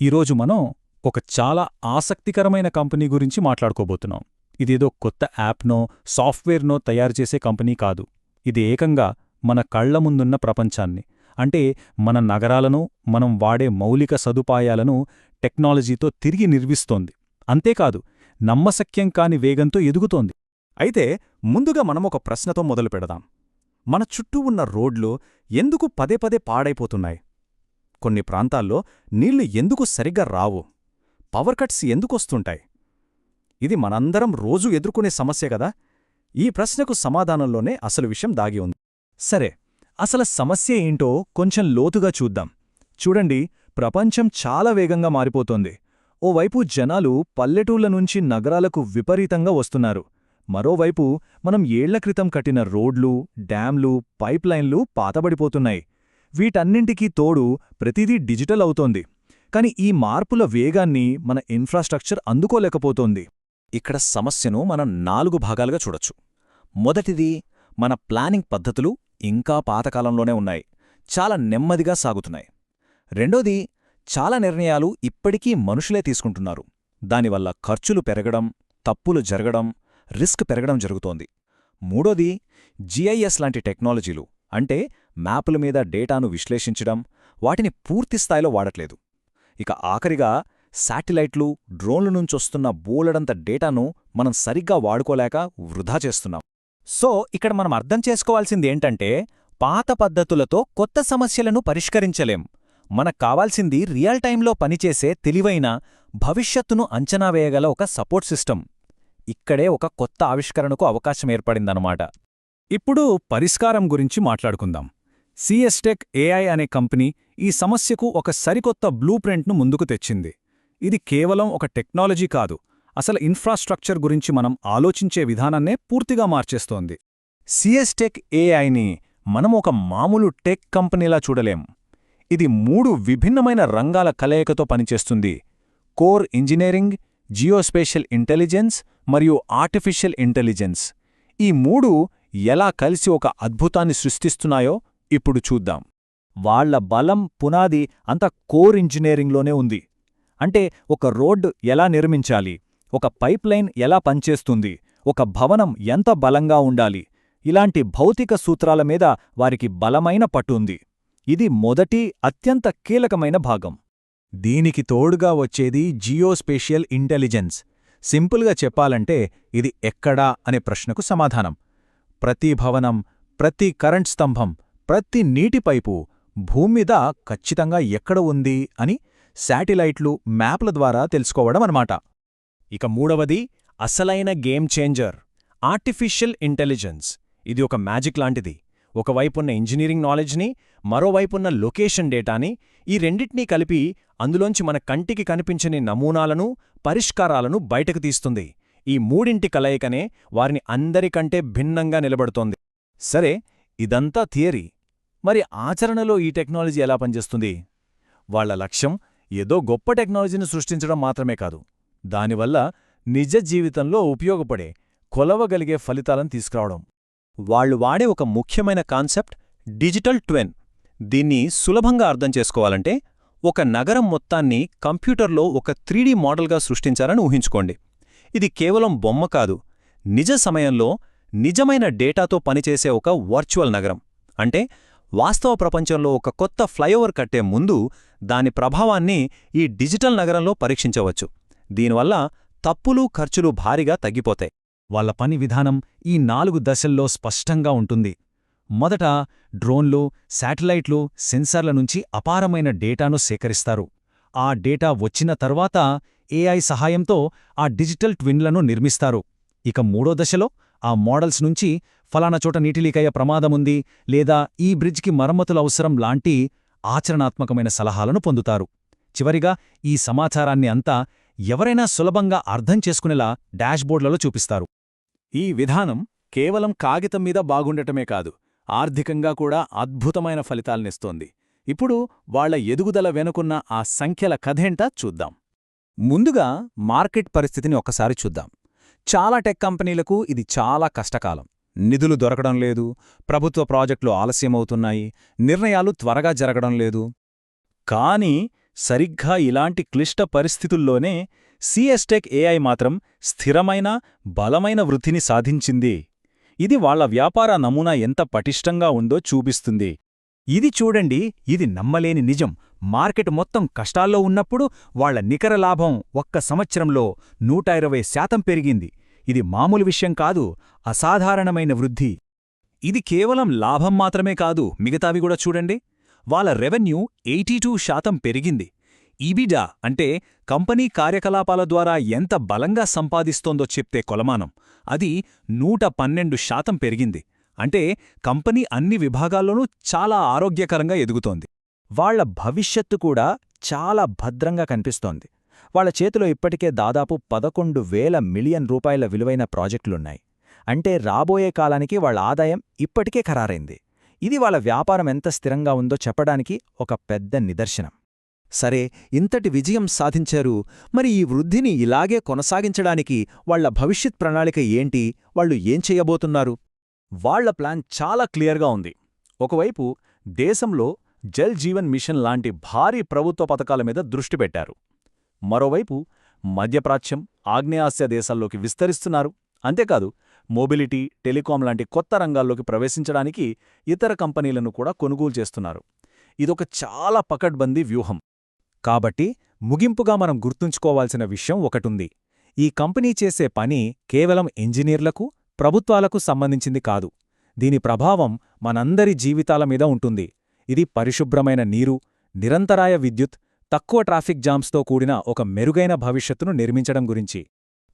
ఈరోజు మనం ఒక చాలా ఆసక్తికరమైన కంపెనీ గురించి మాట్లాడుకోబోతున్నాం. ఇదేదో కొత్త యాప్నో సాఫ్ట్వేర్నో తయారు చేసే కంపెనీ కాదు. ఇది ఏకంగా మన కళ్ళ ముందున్న ప్రపంచాన్ని. అంటే మన నగరాలను మనం వాడే మౌలిక సదుపాయాలను టెక్నాలజీతో తిరిగి నిర్మిస్తోంది. అంతేకాదు నమ్మశక్యం కాని వేగంతో ఎదుగుతోంది. అయితే ముందుగా మనం ఒక ప్రశ్నతో మొదలు పెడదాం మన చుట్టూ ఉన్న రోడ్లు ఎందుకు పదే పదే పాడైపోతున్నాయి? కొన్ని ప్రాంతాల్లో నీళ్ళు ఎందుకు సరిగ్గా రావు? Power cuts ఎందుకొస్తుంటాయి? ఇది మనందరం రోజూ ఎదుర్కొనే సమస్య కదా? ఈ ప్రశ్నకు సమాధానంలోనే అసలు విషయం దాగి ఉంది. సరే అసలు సమస్య ఏంటో కొంచెం లోతుగా చూద్దాం. చూడండి ప్రపంచం చాలా వేగంగా మారిపోతోంది. ఓవైపు జనాలు పల్లెటూళ్ళ నుంచి నగరాలకు విపరీతంగా వస్తున్నారు. మరోవైపు మనం ఏళ్ళ క్రితం కట్టిన రోడ్లు డ్యాంలు పైప్లైన్లు పాతబడిపోతున్నాయి. వీటన్నింటికీ తోడు ప్రతిదీ డిజిటల్ అవుతోంది. కాని ఈ మార్పుల వేగాన్ని మన ఇన్ఫ్రాస్ట్రక్చర్ అందుకోలేకపోతోంది. ఇక్కడ సమస్యను మనం నాలుగు భాగాలుగా చూడొచ్చు. మొదటిది మన ప్లానింగ్ పద్ధతులు ఇంకా పాతకాలంలోనే ఉన్నాయి. చాలా నెమ్మదిగా సాగుతున్నాయి. రెండోది చాలా నిర్ణయాలు ఇప్పటికీ మనుషులే తీసుకుంటున్నారు. దానివల్ల ఖర్చులు పెరగడం తప్పులు జరగడం రిస్క్ పెరగడం జరుగుతోంది. మూడోది జిఐఎస్ లాంటి టెక్నాలజీలు అంటే మ్యాపుల మీద డేటాను విశ్లేషించడం వాటిని పూర్తిస్థాయిలో వాడట్లేదు. ఇక ఆఖరిగా శాటిలైట్లు డ్రోన్ల నుంచొస్తున్న బోలెడంత డేటాను మనం సరిగ్గా వాడుకోలేక వృధా చేస్తున్నాం. సో ఇక్కడ మనం అర్థం చేసుకోవాల్సింది ఏంటంటే పాత పద్ధతులతో కొత్త సమస్యలను పరిష్కరించలేం. మనకు కావాల్సింది రియల్ టైంలో పనిచేసే తెలివైన భవిష్యత్తును అంచనా వేయగల ఒక సపోర్ట్ సిస్టమ్. ఇక్కడే ఒక కొత్త ఆవిష్కరణకు అవకాశం ఏర్పడిందన్నమాట. ఇప్పుడు పరిష్కారం గురించి మాట్లాడుకుందాం. సిఎస్టెక్ ఏఐ అనే కంపెనీ ఈ సమస్యకు ఒక సరికొత్త బ్లూ ప్రింట్ను ముందుకు తెచ్చింది. ఇది కేవలం ఒక టెక్నాలజీ కాదు అసలు ఇన్ఫ్రాస్ట్రక్చర్ గురించి మనం ఆలోచించే విధానాన్నే పూర్తిగా మార్చేస్తోంది. సిఎస్టెక్ ఏఐని మనం ఒక మామూలు టెక్ కంపెనీలా చూడలేం. ఇది మూడు విభిన్నమైన రంగాల కలయికతో పనిచేస్తుంది. కోర్ ఇంజనీరింగ్ జియోస్పేషల్ ఇంటెలిజెన్స్ మరియు ఆర్టిఫిషియల్ ఇంటెలిజెన్స్. ఈ మూడు ఎలా కలిసి ఒక అద్భుతాన్ని సృష్టిస్తున్నాయో ఇప్పుడు చూద్దాం. వాళ్ళ బలం పునాది అంత కోర్ ఇంజనీరింగ్లోనే ఉంది. అంటే ఒక రోడ్డు ఎలా నిర్మించాలి? ఒక పైప్లైన్ ఎలా పనిచేస్తుంది? ఒక భవనం ఎంత బలంగా ఉండాలి? ఇలాంటి భౌతిక సూత్రాల మీద వారికి బలమైన పట్టుంది ఇది మొదటి అత్యంత కీలకమైన భాగం. దీనికి తోడుగా వచ్చేది జియోస్పేషియల్ ఇంటెలిజెన్స్. సింపుల్గా చెప్పాలంటే ఇది ఎక్కడా అనే ప్రశ్నకు సమాధానం. ప్రతి భవనం ప్రతి కరెంట్ స్తంభం ప్రతి నీటి పైపు భూమ్మీద ఖచ్చితంగా ఎక్కడ ఉంది అని శాటిలైట్లు మ్యాప్ల ద్వారా తెలుసుకోవడం అనమాట ఇక మూడవది అసలైన గేమ్ చేంజర్ ఆర్టిఫిషియల్ ఇంటెలిజెన్స్. ఇది ఒక మ్యాజిక్ లాంటిది. ఒకవైపున్న ఇంజనీరింగ్ నాలెడ్జ్ని మరోవైపున్న లొకేషన్ డేటాని ఈ రెండింటినీ కలిపి అందులోంచి మన కంటికి కనిపించని నమూనాలను పరిష్కారాలను బయటకు తీస్తుంది. ఈ మూడింటి కలయికనే వారిని అందరికంటే భిన్నంగా నిలబడుతోంది. సరే ఇదంతా థియరీ. మరి ఆచరణలో ఈ టెక్నాలజీ ఎలా పనిచేస్తుంది? వాళ్ళ లక్ష్యం ఏదో గొప్ప టెక్నాలజీని సృష్టించడం మాత్రమే కాదు. దానివల్ల నిజ జీవితంలో ఉపయోగపడే కొలవగలిగే ఫలితాలను తీసుకురావడం. వాళ్ళు వాడే ఒక ముఖ్యమైన కాన్సెప్ట్ డిజిటల్ ట్వెన్. దీన్ని సులభంగా అర్థం చేసుకోవాలంటే ఒక నగరం మొత్తాన్ని కంప్యూటర్లో ఒక త్రీడీ మోడల్గా సృష్టించారని ఊహించుకోండి. ఇది కేవలం బొమ్మ కాదు. నిజ సమయంలో నిజమైన డేటాతో పనిచేసే ఒక వర్చువల్ నగరం. అంటే వాస్తవ ప్రపంచంలో ఒక కొత్త ఫ్లైఓవర్ కట్టే ముందు దాని ప్రభావాన్ని ఈ డిజిటల్ నగరంలో పరీక్షించవచ్చు. దీనివల్ల తప్పులు ఖర్చులు భారీగా తగ్గిపోతాయి. వాళ్ళ పని విధానం ఈ నాలుగు దశల్లో స్పష్టంగా ఉంటుంది. మొదట డ్రోన్లు శాటిలైట్లు సెన్సార్ల నుంచి అపారమైన డేటాను సేకరిస్తారు. ఆ డేటా వచ్చిన తర్వాత ఏఐ సహాయంతో ఆ డిజిటల్ ట్విన్లను నిర్మిస్తారు. ఇక మూడో దశలో ఆ మోడల్స్ నుంచి ఫలానా చోట నీటిలీకయ్యే ప్రమాదముంది లేదా ఈ బ్రిడ్జ్కి మరమ్మతులు అవసరం లాంటి ఆచరణాత్మకమైన సలహాలను పొందుతారు. చివరిగా ఈ సమాచారాన్ని అంతా ఎవరైనా సులభంగా అర్థం చేసుకునేలా డాష్బోర్డ్లలో చూపిస్తారు. ఈ విధానం కేవలం కాగితం మీద బాగుండటమే కాదు ఆర్థికంగా కూడా అద్భుతమైన ఫలితాలనిస్తోంది. ఇప్పుడు వాళ్ళ ఎదుగుదల వెనుకున్న ఆ సంఖ్యల కథేంటా చూద్దాం. ముందుగా మార్కెట్ పరిస్థితిని ఒకసారి చూద్దాం. చాలా టెక్ కంపెనీలకు ఇది చాలా కష్టకాలం. నిధులు దొరకడం లేదు ప్రభుత్వ ప్రాజెక్టులు ఆలస్యమవుతున్నాయి నిర్ణయాలు త్వరగా జరగడం లేదు. కానీ సరిగ్గా ఇలాంటి క్లిష్ట పరిస్థితుల్లోనే సిఎస్టెక్ ఏఐ మాత్రం స్థిరమైన బలమైన వృద్ధిని సాధించింది. ఇది వాళ్ళ వ్యాపార నమూనా ఎంత పటిష్టంగా ఉందో చూపిస్తుంది. ఇది చూడండి ఇది నమ్మలేని నిజం. మార్కెట్ మొత్తం కష్టాల్లో ఉన్నప్పుడు వాళ్ళ నికర లాభం ఒక్క సంవత్సరంలో నూట ఇరవై శాతం పెరిగింది. ఇది మామూలు విషయం కాదు అసాధారణమైన వృద్ధి. ఇది కేవలం లాభం మాత్రమే కాదు మిగతావి కూడా చూడండి. వాళ్ళ రెవెన్యూ ఎయిటీ శాతం పెరిగింది. ఈబిడా అంటే కంపెనీ కార్యకలాపాల ద్వారా ఎంత బలంగా సంపాదిస్తోందో చెప్తే కొలమానం. అది నూట పన్నెండు శాతం పెరిగింది. అంటే కంపెనీ అన్ని విభాగాల్లోనూ చాలా ఆరోగ్యకరంగా ఎదుగుతోంది. వాళ్ళ భవిష్యత్తు కూడా చాలా భద్రంగా కనిపిస్తోంది. వాళ్ళ చేతిలో ఇప్పటికే దాదాపు పదకొండు వేల మిలియన్ రూపాయల విలువైన ప్రాజెక్టులున్నాయి. అంటే రాబోయే కాలానికి వాళ్ళ ఆదాయం ఇప్పటికే ఖరారైంది. ఇది వాళ్ళ వ్యాపారం ఎంత స్థిరంగా ఉందో చెప్పడానికి ఒక పెద్ద నిదర్శనం. సరే ఇంతటి విజయం సాధించారు. మరి ఈ వృద్ధిని ఇలాగే కొనసాగించడానికి వాళ్ళ భవిష్యత్ ప్రణాళిక ఏంటి? వాళ్ళు ఏం చెయ్యబోతున్నారు వాళ్ళ ప్లాన్ చాలా క్లియర్గా ఉంది. ఒకవైపు దేశంలో జల్ జీవన్ మిషన్ లాంటి భారీ ప్రభుత్వ పథకాల మీద దృష్టి పెట్టారు. మరోవైపు మధ్యప్రాచ్యం ఆగ్నేయాస్య దేశాల్లోకి విస్తరిస్తున్నారు. అంతేకాదు మొబిలిటీ టెలికాం లాంటి కొత్త రంగాల్లోకి ప్రవేశించడానికి ఇతర కంపెనీలను కూడా కొనుగోలు చేస్తున్నారు. ఇదొక చాలా పకడ్బందీ వ్యూహం. కాబట్టి ముగింపుగా మనం గుర్తుంచుకోవాల్సిన విషయం ఒకటుంది. ఈ కంపెనీ చేసే పని కేవలం ఇంజనీర్లకు ప్రభుత్వాలకు సంబంధించింది కాదు. దీని ప్రభావం మనందరి జీవితాల మీద ఉంటుంది. ఇది పరిశుభ్రమైన నీరు నిరంతరాయ విద్యుత్ తక్కువ ట్రాఫిక్ జామ్స్తో కూడిన ఒక మెరుగైన భవిష్యత్తును నిర్మించడం గురించి.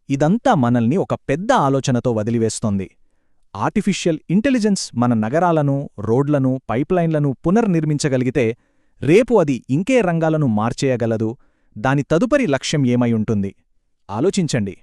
ఇదంతా మనల్ని ఒక పెద్ద ఆలోచనతో వదిలివేస్తోంది. ఆర్టిఫిషియల్ ఇంటెలిజెన్స్ మన నగరాలను రోడ్లను పైప్లైన్లను పునర్నిర్మించగలిగితే రేపు అది ఇంకే రంగాలను మార్చేయగలదు. దాని తదుపరి లక్ష్యం ఏమై ఉంటుంది? ఆలోచించండి.